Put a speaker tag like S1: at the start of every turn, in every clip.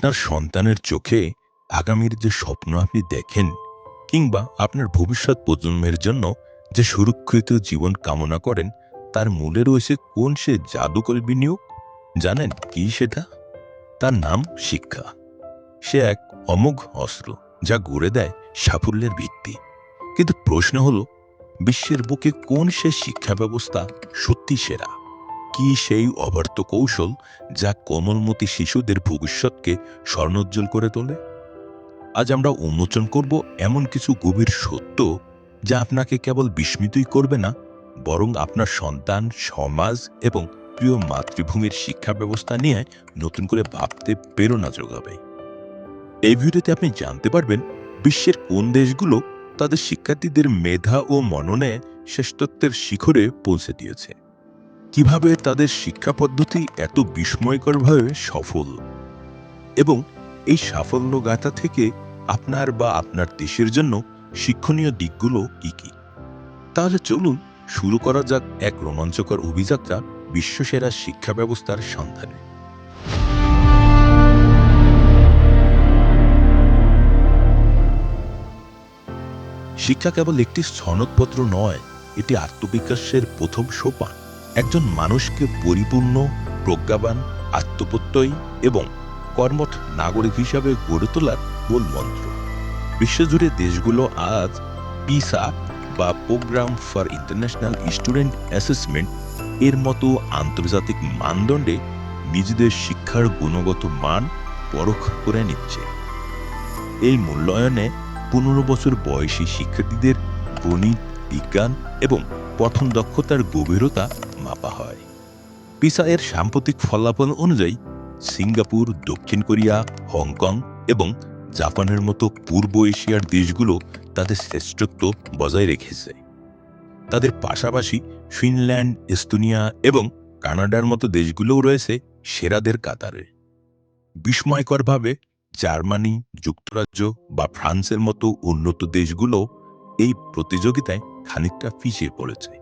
S1: আপনার সন্তানের চোখে আগামীর যে স্বপ্ন আপনি দেখেন কিংবা আপনার ভবিষ্যৎ প্রজন্মের জন্য যে সুরক্ষিত জীবন কামনা করেন, তার মূলে রয়েছে কোন সে জাদুকরী বিনিয়োগ? জানেন কি সেটা? তার নাম শিক্ষা। সে এক অমোঘ অস্ত্র যা গড়ে দেয় সাফল্যের ভিত্তি। কিন্তু প্রশ্ন হলো, বিশ্বের বুকে কোন সে শিক্ষা ব্যবস্থা সত্যি সেরা? কি সেই অবার্ত কৌশল যা কোমলমতি শিশুদের ভবিষ্যৎকে স্বর্ণোজ্জ্বল করে তোলে? আজ আমরা উন্মোচন করব এমন কিছু গভীর সত্য যা আপনাকে কেবল বিস্মিতই করবে না, বরং আপনার সন্তান, সমাজ এবং প্রিয় মাতৃভূমির শিক্ষা ব্যবস্থা নিয়ে নতুন করে ভাবতে প্রেরণা যোগাবে। এই ভিডিওতে আপনি জানতে পারবেন বিশ্বের কোন দেশগুলো তাদের শিক্ষার্থীদের মেধা ও মননে শ্রেষ্ঠত্বের শিখরে পৌঁছে দিয়েছে। কীভাবে তাদের শিক্ষা পদ্ধতি এত বিস্ময়করভাবে সফল? এবং এই সাফল্য গাথা থেকে আপনার বা আপনার দেশের জন্য শিক্ষণীয় দিকগুলো কি কি? তাহলে চলুন শুরু করা যাক এক রোমাঞ্চকর অভিযাত্রা বিশ্বসেরা শিক্ষা ব্যবস্থার সন্ধানে। শিক্ষা কেবল একটি সনদপত্র নয়, এটি আত্মবিকাশের প্রথম সোপান। একজন মানুষকে পরিপূর্ণ, প্রজ্ঞাবান, আত্মপ্রত্যয়ী এবং কর্মঠ নাগরিক হিসাবে গড়ে তোলার মূল মন্ত্র। বিশ্বজুড়ে দেশগুলো আজ পিসা বা programme for international student assessment এর মতো আন্তর্জাতিক মানদণ্ডে নিজেদের শিক্ষার গুণগত মান পরখ করে নিচ্ছে। এই মূল্যায়নে পনেরো বছর বয়সী শিক্ষার্থীদের গণিত, বিজ্ঞান এবং পঠন দক্ষতার গভীরতা মাপা হয়। পিসা এর সাম্প্রতিক ফলাফল অনুযায়ী, সিঙ্গাপুর, দক্ষিণ কোরিয়া, হংকং এবং জাপানের মতো পূর্ব এশিয়ার দেশগুলো তাদের শ্রেষ্ঠত্ব বজায় রেখেছে। তাদের পাশাপাশি ফিনল্যান্ড, এস্তোনিয়া এবং কানাডার মতো দেশগুলোও রয়েছে সেরাদের কাতারে। বিস্ময়করভাবে, জার্মানি, যুক্তরাজ্য বা ফ্রান্সের মতো উন্নত দেশগুলো এই প্রতিযোগিতায় খানিকটা পিছিয়ে পড়েছে।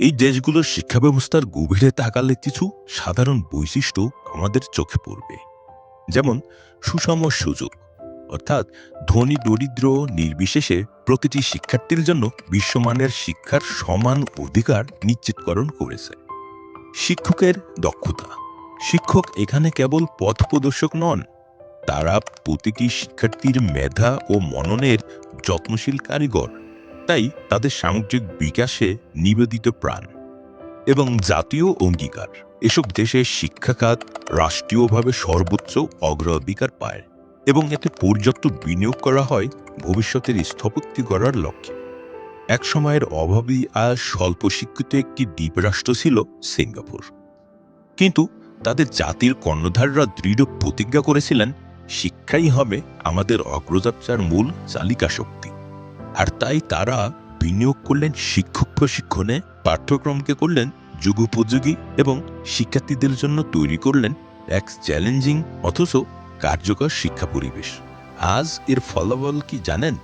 S1: এই দেশগুলোর শিক্ষা ব্যবস্থার গভীরে তাকালে কিছু সাধারণ বৈশিষ্ট্য আমাদের চোখে পড়বে। যেমন, সুষম সুযোগ, অর্থাৎ ধনী দরিদ্র নির্বিশেষে প্রতিটি শিক্ষার্থীর জন্য বিশ্বমানের শিক্ষার সমান অধিকার নিশ্চিতকরণ করেছে। শিক্ষকের দক্ষতা, শিক্ষক এখানে কেবল পথ প্রদর্শক নন, তারা প্রতিটি শিক্ষার্থীর মেধা ও মননের যত্নশীল কারিগর। তাই তাদের সামগ্রিক বিকাশে নিবেদিত প্রাণ এবং জাতীয় অঙ্গীকার। এসব দেশে শিক্ষাখাত রাষ্ট্রীয়ভাবে সর্বোচ্চ অগ্রাধিকার পায় এবং এতে পর্যাপ্ত বিনিয়োগ করা হয় ভবিষ্যতের স্থপতি করার লক্ষ্যে। এক সময়ের অভাবী আর স্বল্প শিক্ষিত একটি দ্বীপরাষ্ট্র ছিল সিঙ্গাপুর। কিন্তু তাদের জাতির কর্ণধাররা দৃঢ় প্রতিজ্ঞা করেছিলেন, শিক্ষাই হবে আমাদের অগ্রযাত্রার মূল চালিকা শক্তি আর তাই তারা বিনিয়োগ করলেন শিক্ষক প্রশিক্ষণে, পাঠ্যক্রমকে করলেন যুগোপযোগী এবং শিক্ষার্থীদের জন্য তৈরি করলেন এক চ্যালেঞ্জিং অথচ কার্যকর শিক্ষা পরিবেশ। আজ এর ফলাফল কি জানেন?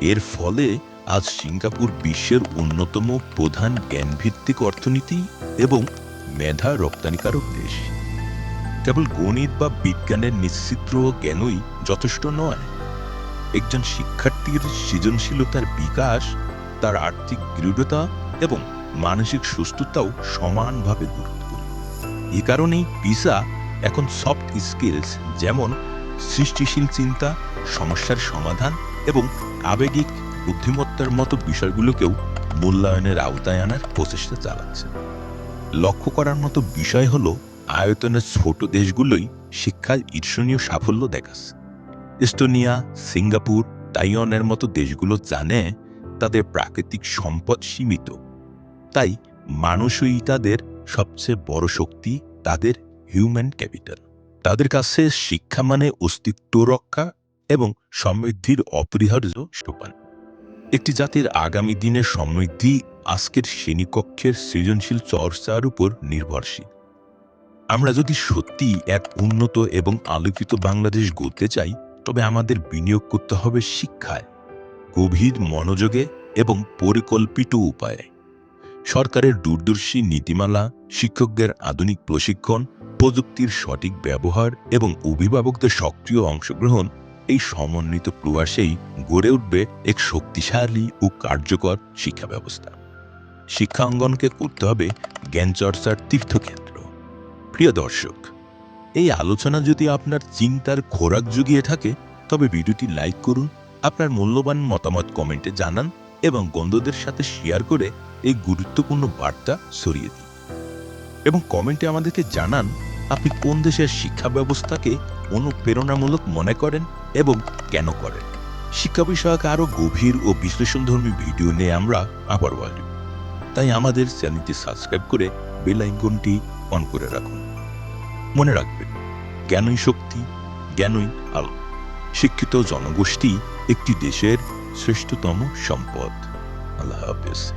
S1: এর ফলে আজ সিঙ্গাপুর বিশ্বের অন্যতম প্রধান জ্ঞানভিত্তিক অর্থনীতি এবং মেধা রপ্তানিকারক দেশ। কেবল গণিত বা বিজ্ঞানের নিশ্চিত্র জ্ঞানই যথেষ্ট নয়? একজন শিক্ষার্থীর সৃজনশীলতার বিকাশ, তার আর্থিক দৃঢ়তা এবং মানসিক সুস্থতাও সমানভাবে গুরুত্বপূর্ণ। এ কারণেই পিসা এখন সফট স্কিলস যেমন সৃষ্টিশীল চিন্তা, সমস্যার সমাধান এবং আবেগিক বুদ্ধিমত্তার মতো বিষয়গুলোকেও মূল্যায়নের আওতায় আনার প্রচেষ্টা চালাচ্ছে লক্ষ্য করার মতো বিষয় হলো আয়তনের ছোট দেশগুলোই শিক্ষায় ঈর্ষণীয় সাফল্য দেখাচ্ছে। এস্টোনিয়া সিঙ্গাপুর, তাইওয়ানের মতো দেশগুলো জানে তাদের প্রাকৃতিক সম্পদ সীমিত। তাই মানুষই তাদের সবচেয়ে বড় শক্তি তাদের হিউম্যান ক্যাপিটাল তাদের কাছে শিক্ষা মানে অস্তিত্ব রক্ষা এবং সমৃদ্ধির অপরিহার্য সোপান। একটি জাতির আগামী দিনের সমৃদ্ধি আজকের শ্রেণীকক্ষের সৃজনশীল চর্চার উপর নির্ভরশীল। আমরা যদি সত্যি এক উন্নত এবং আলোকিত বাংলাদেশ গড়তে চাই তবে আমাদের বিনিয়োগ করতে হবে শিক্ষায়, গভীর মনোযোগে এবং পরিকল্পিত উপায়ে। সরকারের দূরদর্শী নীতিমালা, শিক্ষকদের আধুনিক প্রশিক্ষণ, প্রযুক্তির সঠিক ব্যবহার এবং অভিভাবকদের সক্রিয় অংশগ্রহণ এই সমন্বিত প্রয়াসেই গড়ে উঠবে এক শক্তিশালী ও কার্যকর শিক্ষা ব্যবস্থা। শিক্ষা অঙ্গনকে করতে হবে জ্ঞান চর্চার তীর্থক্ষেত্র প্রিয় দর্শক এই আলোচনা যদি আপনার চিন্তার খোরাক জুগিয়ে থাকে, তবে ভিডিওটি লাইক করুন, আপনার মূল্যবান মতামত কমেন্টে জানান এবং বন্ধুদের সাথে শেয়ার করে এই গুরুত্বপূর্ণ বার্তা ছড়িয়ে দিন। এবং কমেন্টে আমাদেরকে জানান, আপনি কোন দেশের শিক্ষা ব্যবস্থাকে অনুপ্রেরণামূলক মনে করেন এবং কেন করেন। শিক্ষা বিষয়ক আরও গভীর ও বিশ্লেষণধর্মী ভিডিও নিয়ে আমরা আবার আসব তাই আমাদের চ্যানেলটি সাবস্ক্রাইব করে বেল আইকনটি অন করে রাখুন। মনে রাখবেন জ্ঞানই শক্তি জ্ঞানই আলো। শিক্ষিত জনগোষ্ঠী একটি দেশের শ্রেষ্ঠতম সম্পদ। আল্লাহ হাফেজ।